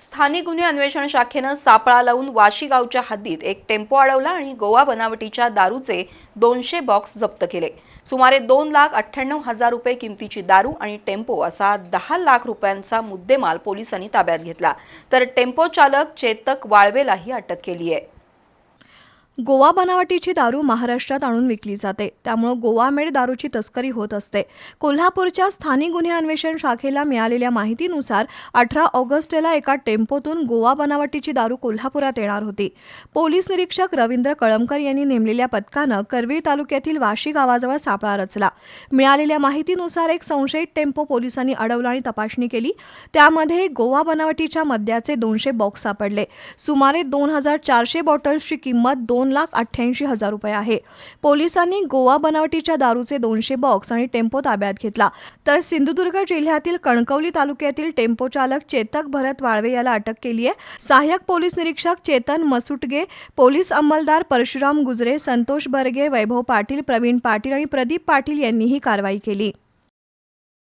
स्थानिक गुन्हे अन्वेषण शाखेनं सापळा लावून वाशी गावच्या हद्दीत एक टेम्पो अडवला आणि गोवा बनावटीच्या दारूचे दोनशे बॉक्स जप्त केले. सुमारे दोन लाख अठ्ठ्याण्णव हजार रुपये किमतीची दारू आणि टेम्पो असा दहा लाख रुपयांचा मुद्देमाल पोलिसांनी ताब्यात घेतला. तर टेम्पो चालक चेतक वाळवेलाही अटक केली आहे. गोवा बनावटीची दारू महाराष्ट्रात आणून विकली जाते. त्यामुळं गोवामेड दारूची तस्करी होत असते. कोल्हापूरच्या स्थानिक गुन्हे अन्वेषण शाखेला मिळालेल्या माहितीनुसार अठरा ऑगस्टला एका टेम्पोतून गोवा बनावटीची दारू कोल्हापुरात येणार होती. पोलीस निरीक्षक रवींद्र कळमकर यांनी नेमलेल्या पथकानं करवीर तालुक्यातील वाशी गावाजवळ सापळा रचला. मिळालेल्या माहितीनुसार एक संशयित टेम्पो पोलिसांनी अडवला आणि तपासणी केली. त्यामध्ये गोवा बनावटीच्या मद्याचे दोनशे बॉक्स सापडले. सुमारे दोन हजार चारशे बॉटल्सची किंमत दोन लाख अठ्ठ्याऐंशी हजार रुपये आहे. पोलिसांनी गोवा बनावटीच्या दारूचे दोनशे बॉक्स आणि टेम्पो ताब्यात घेतला. तर सिंधुदुर्ग जिल्ह्यातील कणकवली तालुक्यातील टेम्पो चालक चेतक भरत वाळवे याला अटक केली आहे. सहाय्यक पोलीस निरीक्षक चेतन मसुटगे पोलीस अंमलदार परशुराम गुजरे संतोष बर्गे वैभव पाटील प्रवीण पाटील आणि प्रदीप पाटील यांनी ही कारवाई केली.